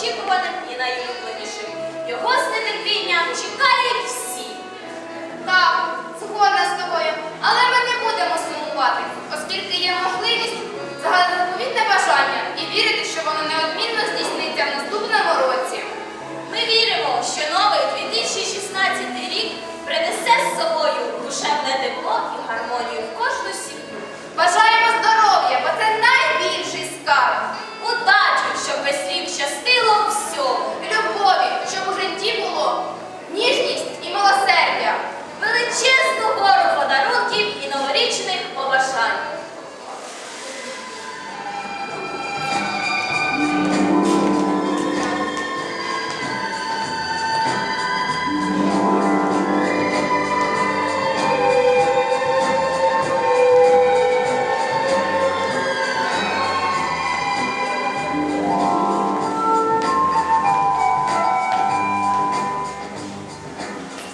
очікуваним і найулюбленішим. Його з нетерпінням чекає.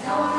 No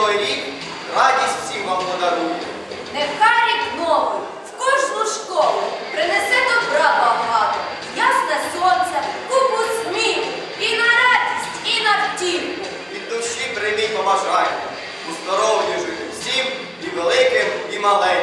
новий рік радість всім вам подарує. Нехай рік новий в кожну школу принесе добра багато, ясне сонце, купу сміху, і на радість, і на втіху. Від душі прийміть побажання, у здоров'ю жити всім і великим, і маленьким.